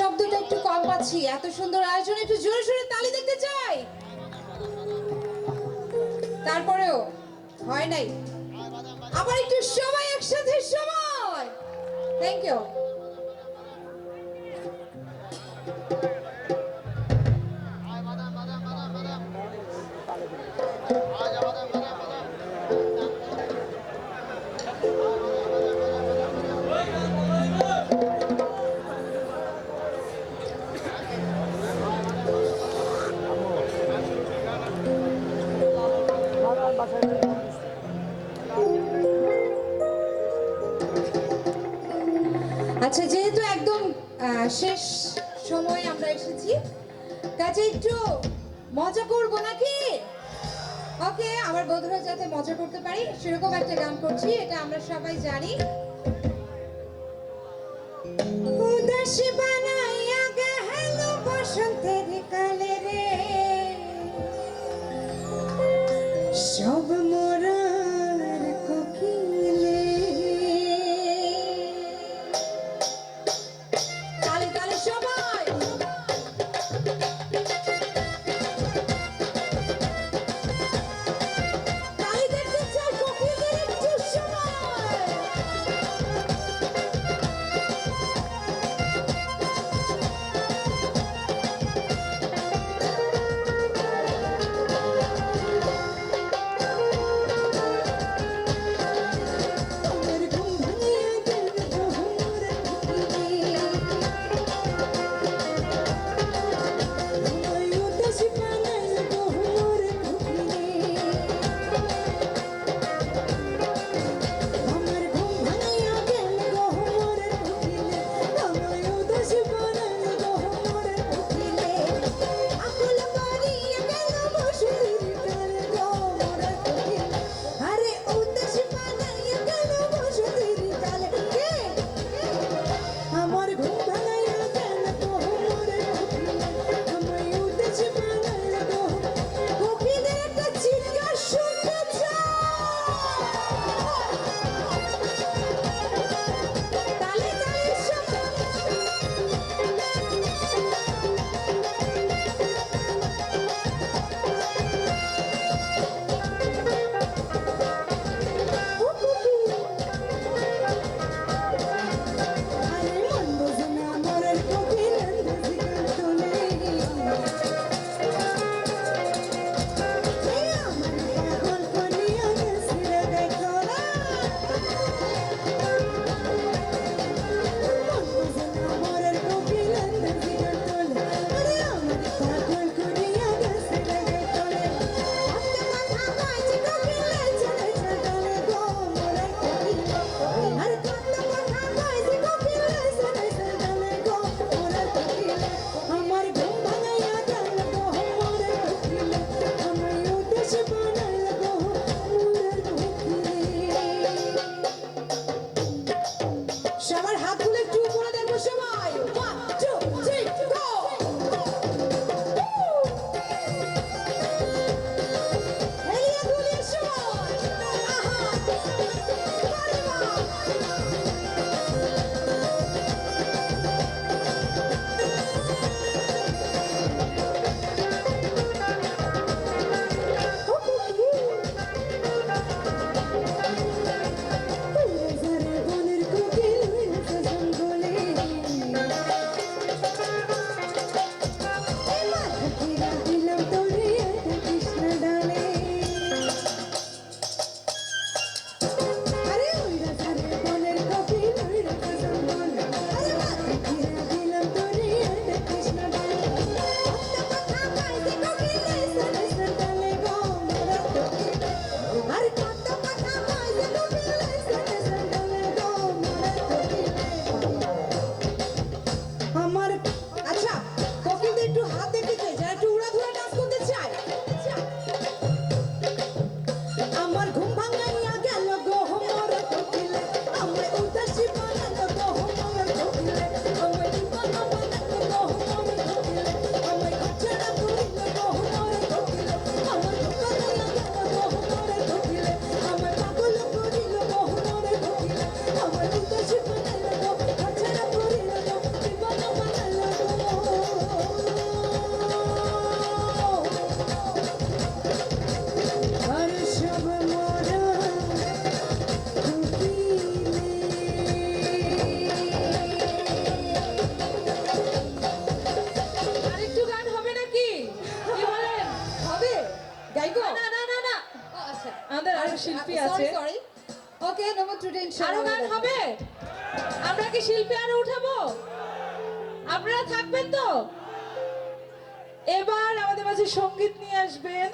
শব্দটা একটু কম পাচ্ছি। এত সুন্দর আয়োজন একটু জোরে জোরে তালি দেখতে চাই। তারপরেও হয় নাই। আবার একটু সবাই একসাথে সময়। থ্যাংক ইউ আচ্ছা যেহেতু একদম শেষ সময় আমরা এসেছি, কাজে একটু মজা করব নাকি? ওকে আমার বন্ধুরা যাতে মজা করতে পারি, সেরকম একটা গান করছি, এটা আমরা সবাই জানি। আরও গান হবে? আমরা কি শিল্পী আরও উঠাবো? আপনারা থাকবেন তো? এবার আমাদের মাঝে সংগীত নিয়ে আসবেন।